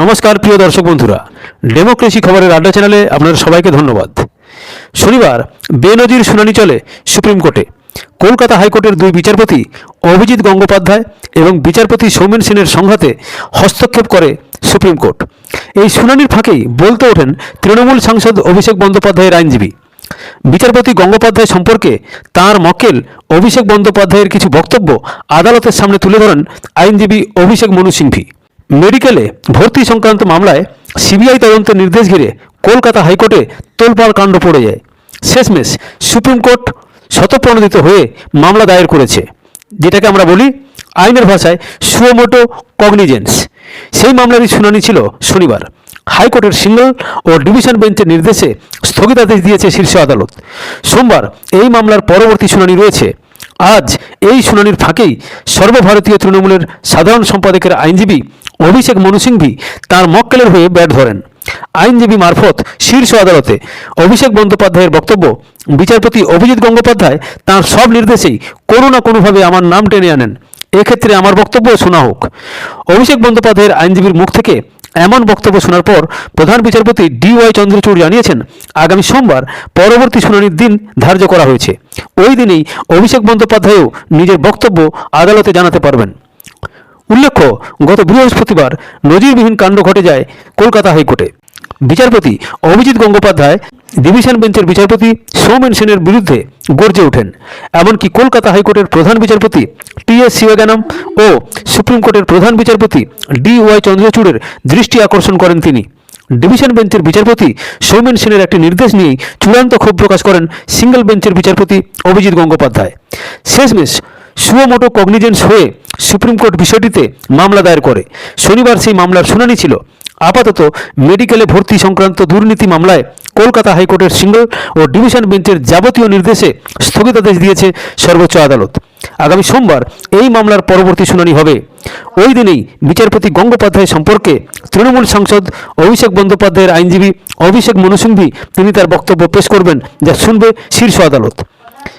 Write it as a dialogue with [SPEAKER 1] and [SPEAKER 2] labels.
[SPEAKER 1] নমস্কার, প্রিয় দর্শক বন্ধুরা। ডেমোক্রেসি খবরের আড্ডা চ্যানেলে আপনাদের সবাইকে ধন্যবাদ। শনিবার বেনজির শুনানি চলে সুপ্রিম কোর্টে। কলকাতা হাইকোর্টের দুই বিচারপতি অভিজিৎ গঙ্গোপাধ্যায় এবং বিচারপতি সৌমেন সেনের সংঘাতে হস্তক্ষেপ করে সুপ্রিম কোর্ট। এই শুনানির ফাঁকেই বলতে ওঠেন তৃণমূল সাংসদ অভিষেক বন্দ্যোপাধ্যায়ের আইনজীবী। বিচারপতি গঙ্গোপাধ্যায় সম্পর্কে তার মক্কেল অভিষেক বন্দ্যোপাধ্যায়ের কিছু বক্তব্য আদালতের সামনে তুলে ধরেন আইনজীবী অভিষেক মনু সিংভি। মেডিকেলে ভর্তি সংক্রান্ত মামলায় সিবিআই তদন্তের নির্দেশ ঘিরে কলকাতা হাইকোর্টে তোলপাড় কাণ্ড পড়ে যায়। শেষমেশ সুপ্রিম কোর্ট শতপ্রণোদিত হয়ে মামলা দায়ের করেছে। যেটাকে আমরা বলি আইনের ভাষায় সুয়োমোটো কগনিজেন্স। সেই মামলারই শুনানি ছিল শনিবার। হাইকোর্টের সিঙ্গল ও ডিভিশন বেঞ্চের নির্দেশে স্থগিতাদেশ দিয়েছে শীর্ষ আদালত। সোমবার এই মামলার পরবর্তী শুনানি রয়েছে। আজ এই শুনানির ফাঁকেই সর্বভারতীয় তৃণমূলের সাধারণ সম্পাদকের আইনজীবী অভিষেক মনু সিংভি তাঁর মক্কেলের হয়ে ব্যাট ধরেন। আইনজীবী মারফত শীর্ষ আদালতে অভিষেক বন্দ্যোপাধ্যায়ের বক্তব্য, বিচারপতি অভিজিৎ গঙ্গোপাধ্যায় তাঁর সব নির্দেশেই কোনো না কোনোভাবে আমার নাম টেনে আনেন। এক্ষেত্রে আমার বক্তব্য শোনা হোক। অভিষেক বন্দ্যোপাধ্যায়ের আইনজীবীর মুখ থেকে এমন বক্তব্য শোনার পর প্রধান বিচারপতি ডি ওয়াই চন্দ্রচূড় জানিয়েছেন, আগামী সোমবার পরবর্তী শুনানির দিন ধার্য করা হয়েছে। ওই দিনেই অভিষেক বন্দ্যোপাধ্যায়ও নিজের বক্তব্য আদালতে জানাতে পারবেন। উল্লেখ্য, গত বৃহস্পতিবার নজিরবিহীন কাণ্ড ঘটে যায় কলকাতা হাইকোর্টে। বিচারপতি অভিজিৎ গঙ্গোপাধ্যায়, ডিভিশন বেঞ্চের বিচারপতি সৌমেন সেনের বিরুদ্ধে গর্জে ওঠেন। এমনকি কলকাতা হাইকোর্টের প্রধান বিচারপতি টি এস শিবগানম ও সুপ্রিম কোর্টের প্রধান বিচারপতি ডি ওয়াই চন্দ্রচূড়ের দৃষ্টি আকর্ষণ করেন তিনি। ডিভিশন বেঞ্চের বিচারপতি সৌমেন সেনের একটি নির্দেশ নিয়েই চূড়ান্ত ক্ষোভ প্রকাশ করেন সিঙ্গেল বেঞ্চের বিচারপতি অভিজিৎ গঙ্গোপাধ্যায়। শেষমেশ সুয়োমোটো কগনিজেন্স হয়ে সুপ্রিম কোর্ট বিষয়টিতে মামলা দায়ের করে। শনিবার সেই মামলার শুনানি ছিল। আপাতত মেডিকেলে ভর্তি সংক্রান্ত দুর্নীতি মামলায় কলকাতা হাইকোর্টের সিঙ্গল ও ডিভিশন বেঞ্চের যাবতীয় নির্দেশে স্থগিতাদেশ দিয়েছে সর্বোচ্চ আদালত। আগামী সোমবার এই মামলার পরবর্তী শুনানি হবে। ওই দিনেই বিচারপতি গঙ্গোপাধ্যায় সম্পর্কে তৃণমূল সাংসদ অভিষেক বন্দ্যোপাধ্যায়ের আইনজীবী অভিষেক মনুসিংভি তিনি তার বক্তব্য পেশ করবেন যা শুনবে শীর্ষ আদালত।